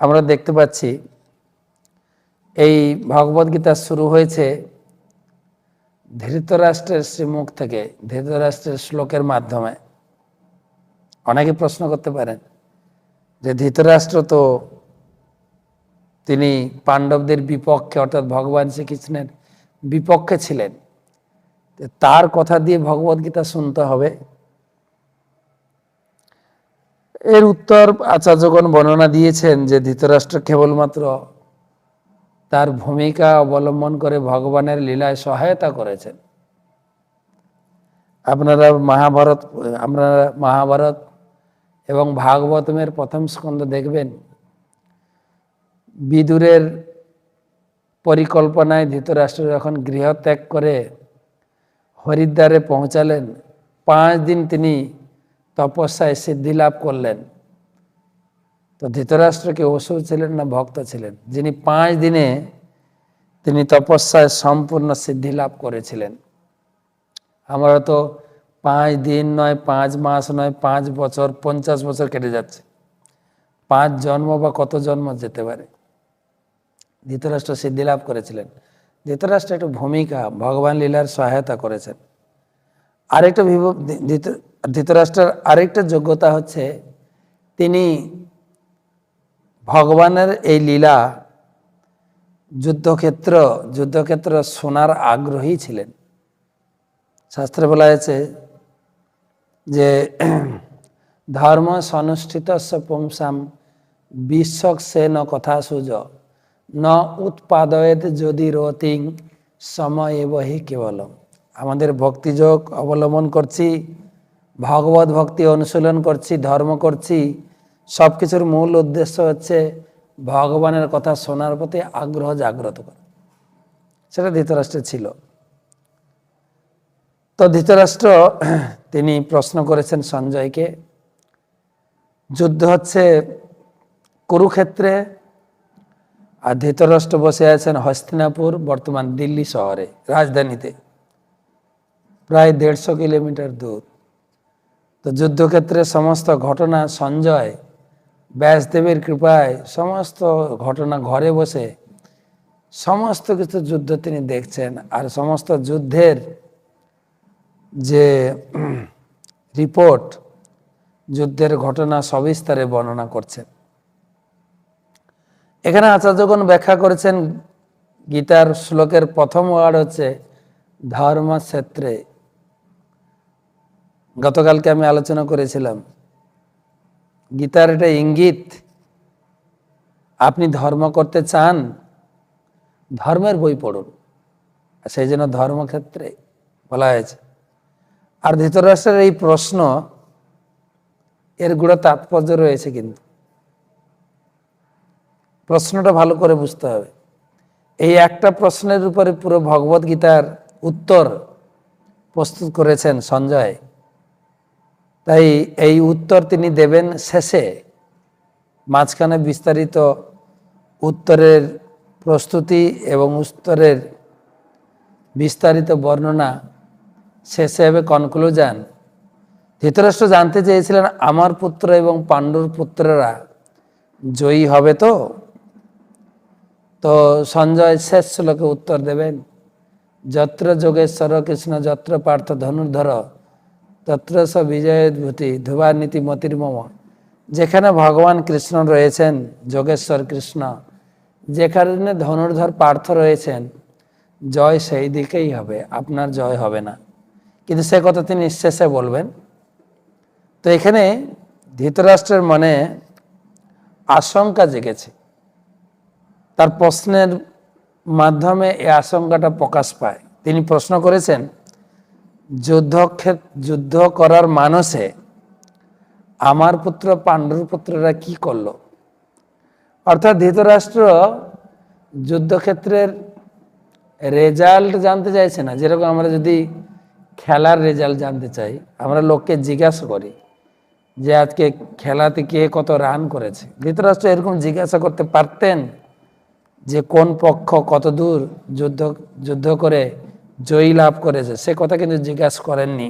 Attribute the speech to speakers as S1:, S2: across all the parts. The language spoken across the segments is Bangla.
S1: আমরা দেখতে পাচ্ছি এই ভগবদ্গীতা শুরু হয়েছে ধৃতরাষ্ট্রের শ্রীমুখ থেকে, ধৃতরাষ্ট্রের শ্লোকের মাধ্যমে। অনেকে প্রশ্ন করতে পারেন যে ধৃতরাষ্ট্র তো তিনি পাণ্ডবদের বিপক্ষে, অর্থাৎ ভগবান শ্রীকৃষ্ণের বিপক্ষে ছিলেন। তার কথা দিয়ে ভগবদ্গীতা শুনতে হবে। এর উত্তর আচার্যগণ বর্ণনা দিয়েছেন যে ধৃতরাষ্ট্র কেবলমাত্র তার ভূমিকা অবলম্বন করে ভগবানের লীলায় সহায়তা করেছেন। আপনারা মহাভারত আপনারা মহাভারত এবং ভাগবতমের প্রথম স্কন্ধ দেখবেন। বিদুরের পরিকল্পনায় ধৃতরাষ্ট্র যখন গৃহত্যাগ করে হরিদ্বারে পৌঁছালেন, পাঁচ দিন তিনি তপস্যায় সিদ্ধি লাভ করলেন। তো ধৃতরাষ্ট্রকে অসুর ছিলেন না ভক্ত ছিলেন? যিনি পাঁচ দিনে তিনি তপস্যায় সম্পূর্ণ সিদ্ধি লাভ করেছিলেন। আমরা তো পাঁচ দিন নয়, পাঁচ মাস নয়, পাঁচ বছর, পঞ্চাশ বছর কেটে যাচ্ছে। পাঁচ জন্ম বা কত জন্ম যেতে পারে? ধৃতরাষ্ট্র সিদ্ধি লাভ করেছিলেন। ধৃতরাষ্ট্র একটা ভূমিকা, ভগবান লীলার সহায়তা করেছেন। আরেকটা ধৃতরাষ্ট্রের আরেকটা যোগ্যতা হচ্ছে তিনি ভগবানের এই লীলা যুদ্ধক্ষেত্র যুদ্ধক্ষেত্র শোনার আগ্রহী ছিলেন। শাস্ত্রে বলা হয়েছে যে ধর্ম সনুষ্ঠিত পুংসাম বিশ্বক সে ন কথা সুজ, ন উৎপাদয়েত যদি রতিং সময় এবহি কেবল আমাদের ভক্তিযোগ অবলম্বন করছি। ভগবত ভক্তি অনুশীলন করছি, ধর্ম করছি সব কিছুর মূল উদ্দেশ্য হচ্ছে ভগবানের কথা শোনার প্রতি আগ্রহ জাগ্রত করা। সেটা ধৃতরাষ্ট্রে ছিল। তো ধৃতরাষ্ট্র তিনি প্রশ্ন করেছেন সঞ্জয়কে, যুদ্ধ হচ্ছে কুরুক্ষেত্রে, আর ধৃতরাষ্ট্র বসে আছেন হস্তিনাপুর, বর্তমান দিল্লি শহরে, রাজধানীতে, প্রায় দেড়শো কিলোমিটার দূর। তো যুদ্ধক্ষেত্রে সমস্ত ঘটনা সঞ্জয়, ব্যাসদেবের কৃপায় সমস্ত ঘটনা ঘরে বসে সমস্ত কিছু যুদ্ধ তিনি দেখছেন আর সমস্ত যুদ্ধের যে রিপোর্ট, যুদ্ধের ঘটনা সবিস্তারে বর্ণনা করছেন। এখানে আচার্যগণ ব্যাখ্যা করেছেন, গীতার শ্লোকের প্রথম ওয়ার্ড হচ্ছে ধর্মক্ষেত্রে। গতকালকে আমি আলোচনা করেছিলাম, গীতার এটা ইঙ্গিত, আপনি ধর্ম করতে চান, ধর্মের বই পড়ুন। সেই জন্য ধর্মক্ষেত্রে বলা হয়েছে। আর ধৃতরাষ্ট্রের এই প্রশ্ন, এর গুড়া তাৎপর্য রয়েছে কিন্তু। প্রশ্নটা ভালো করে বুঝতে হবে। এই একটা প্রশ্নের উপরে পুরো ভগবত গীতার উত্তর প্রস্তুত করেছেন সঞ্জয়। তাই এই উত্তর তিনি দেবেন শেষে। মাঝখানে বিস্তারিত উত্তরের প্রস্তুতি এবং উত্তরের বিস্তারিত বর্ণনা শেষে হবে কনক্লুশন। ধৃতরাষ্ট্র জানতে চেয়েছিলেন, আমার পুত্র এবং পাণ্ডুর পুত্ররা জয়ী হবে তো? তো সঞ্জয় শেষ শ্লোকে উত্তর দেবেন, যত্র যোগেশ্বর কৃষ্ণ যত্র পার্থ ধনুর্ধর তত্র স বিজয়োদ্ভূতি ধ্রুবানীতি মতির মম। যেখানে ভগবান কৃষ্ণ রয়েছেন, যোগেশ্বর কৃষ্ণ যেখানে ধনুর্ধর পার্থ রয়েছেন, জয় সেই দিকেই হবে, আপনার জয় হবে না। কিন্তু সে কথা তিনি শেষে বলবেন। তো এখানে ধৃতরাষ্ট্রের মনে আশঙ্কা জেগেছে। তার প্রশ্নের মাধ্যমে এই আশঙ্কাটা প্রকাশ পায়। তিনি প্রশ্ন করেছেন যুদ্ধক্ষেত্র যুদ্ধ করার মানুষে আমার পুত্র পাণ্ডুর পুত্ররা কি করল? অর্থাৎ ধৃতরাষ্ট্র যুদ্ধক্ষেত্রের রেজাল্ট জানতে চাইছে না। যেরকম আমরা যদি খেলার রেজাল্ট জানতে চাই, আমরা লোককে জিজ্ঞাসা করি যে আজকে খেলাতে কে কত রান করেছে? ধৃতরাষ্ট্র এরকম জিজ্ঞাসা করতে পারতেন যে কোন পক্ষ কত দূর যুদ্ধ যুদ্ধ করে জয়ী লাভ করেছে। সে কথা কিন্তু জিজ্ঞাসা করেননি।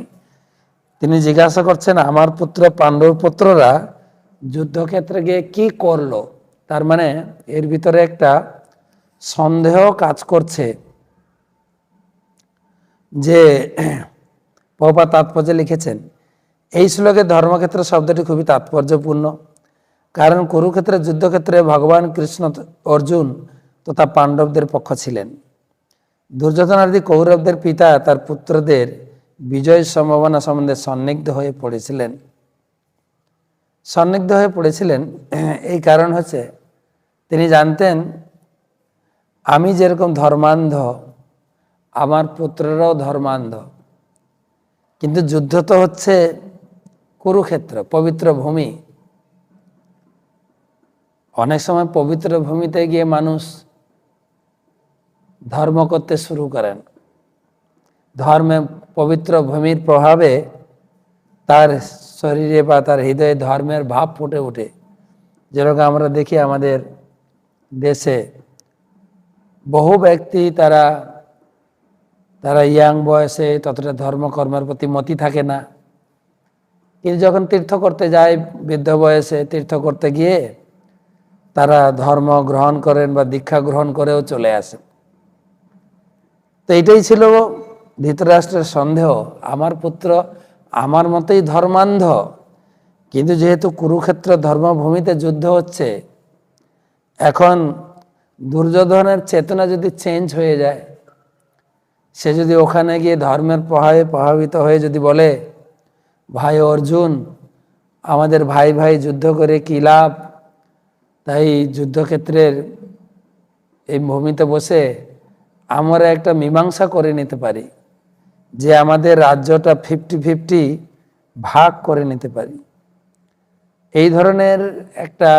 S1: তিনি জিজ্ঞাসা করছেন, আমার পুত্র পাণ্ডব পুত্ররা যুদ্ধক্ষেত্রে গিয়ে কি করল? তার মানে এর ভিতরে একটা সন্দেহ কাজ করছে যে পপা তাৎপর্য লিখেছেন, এই শ্লোকে ধর্মক্ষেত্র শব্দটি খুবই তাৎপর্যপূর্ণ। কারণ কুরুক্ষেত্রে, যুদ্ধক্ষেত্রে ভগবান কৃষ্ণ, অর্জুন তথা পাণ্ডবদের পক্ষ ছিলেন। দুর্যোধনাদি কৌরবদের পিতা, তার পুত্রদের বিজয় সম্ভাবনা সম্বন্ধে সন্নিগ্ধ হয়ে পড়েছিলেন। সন্নিগ্ধ হয়ে পড়েছিলেন, এই কারণ হচ্ছে তিনি জানতেন, আমি যেরকম ধর্মান্ধ, আমার পুত্ররাও ধর্মান্ধ। কিন্তু যুদ্ধ তো হচ্ছে কুরুক্ষেত্র, পবিত্র ভূমি। অনেক সময় পবিত্র ভূমিতে গিয়ে মানুষ ধর্ম করতে শুরু করেন। ধর্মে পবিত্র ভূমির প্রভাবে তার শরীরে বা তার হৃদয়ে ধর্মের ভাব ফুটে ওঠে। যেরকম আমরা দেখি আমাদের দেশে বহু ব্যক্তি তারা তারা ইয়াং বয়সে ততটা ধর্মকর্মের প্রতি মতি থাকে না। কিন্তু যখন তীর্থ করতে যায় বৃদ্ধ বয়সে, তীর্থ করতে গিয়ে তারা ধর্ম গ্রহণ করেন বা দীক্ষা গ্রহণ করেও চলে আসেন। তো এটাই ছিল ধৃতরাষ্ট্রের সন্দেহ। আমার পুত্র আমার মতোই ধর্মান্ধ, কিন্তু যেহেতু কুরুক্ষেত্র ধর্মভূমিতে যুদ্ধ হচ্ছে, এখন দুর্যোধনের চেতনা যদি চেঞ্জ হয়ে যায়, সে যদি ওখানে গিয়ে ধর্মের প্রভাবে প্রভাবিত হয়ে যদি বলে, ভাই অর্জুন, আমাদের ভাই ভাই যুদ্ধ করে কী লাভ? তাই যুদ্ধক্ষেত্রের এই ভূমিতে বসে আমরা একটা মীমাংসা করে নিতে পারি যে আমাদের রাজ্যটা ফিফটি ফিফটি ভাগ করে নিতে পারি। এই ধরনের একটা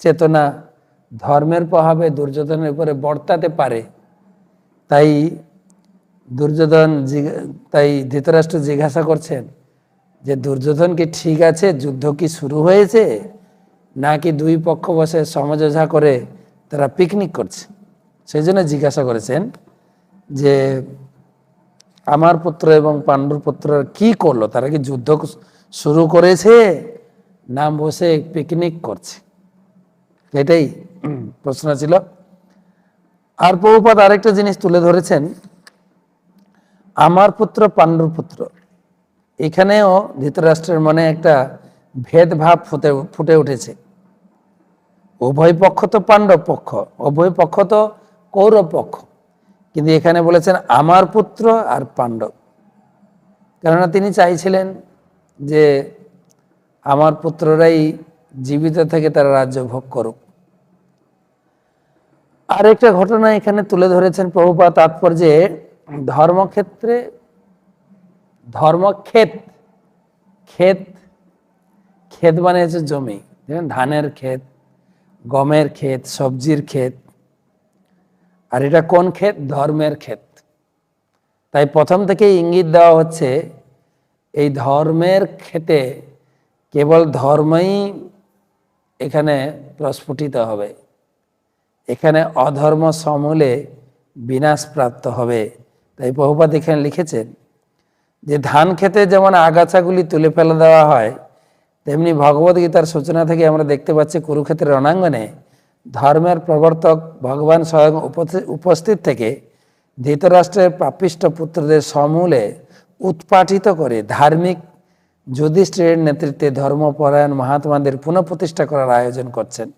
S1: চেতনা ধর্মের প্রভাবে দুর্যোধনের উপরে বর্তাতে পারে। তাই দুর্যোধন তাই ধৃতরাষ্ট্র জিজ্ঞাসা করছেন যে দুর্যোধন কি ঠিক আছে? যুদ্ধ কি শুরু হয়েছে? নাকি দুই পক্ষ বসে সমঝোঝা করে তারা পিকনিক করছে? সেই জন্য জিজ্ঞাসা করেছেন যে আমার পুত্র এবং পাণ্ডুর পুত্র কি করল? তারা কি যুদ্ধ শুরু করেছে না বসে পিকনিক করছে? এটাই প্রশ্ন ছিল। আর বহুপাত আরেকটা জিনিস তুলে ধরেছেন, আমার পুত্র, পাণ্ডুর পুত্র, এখানেও ধৃতরাষ্ট্রের মনে একটা ভেদভাব ফুটে ফুটে উঠেছে। উভয় পক্ষ তো পাণ্ডব পক্ষ, উভয় পক্ষ তো কৌরব পক্ষ। কিন্তু এখানে বলেছেন আমার পুত্র আর পাণ্ডব। কেননা তিনি চাইছিলেন যে আমার পুত্ররাই জীবিত থেকে তারা রাজ্য ভোগ করুক। আরেকটা ঘটনা এখানে তুলে ধরেছেন প্রভুপা তাৎপর্যে, ধর্মক্ষেত্রে ধর্মক্ষেত, ক্ষেত ক্ষেত মানে হচ্ছে জমি। ধানের ক্ষেত, গমের ক্ষেত, সবজির ক্ষেত আর এটা কোন ক্ষেত? ধর্মের ক্ষেত। তাই প্রথম থেকে ইঙ্গিত দেওয়া হচ্ছে, এই ধর্মের ক্ষেতে কেবল ধর্মই এখানে প্রস্ফুটিত হবে। এখানে অধর্ম সমূলে বিনাশ প্রাপ্ত হবে। তাই বহুপাত এখানে লিখেছেন, যে ধান খেতে যেমন আগাছাগুলি তুলে ফেলে দেওয়া হয়, তেমনি ভগবদ গীতার সূচনা থেকে আমরা দেখতে পাচ্ছি কুরুক্ষেত্রের রণাঙ্গনে ধর্মের প্রবর্তক ভগবান স্বয়ং উপস্থি- উপস্থিত থেকে ধৃতরাষ্ট্রের প্রাপিষ্ট পুত্রদের সমূলে উৎপাটিত করে ধার্মিক যুধিষ্ঠিরের নেতৃত্বে ধর্মপরায়ণ মহাত্মাদের পুনঃপ্রতিষ্ঠা করার আয়োজন করছেন।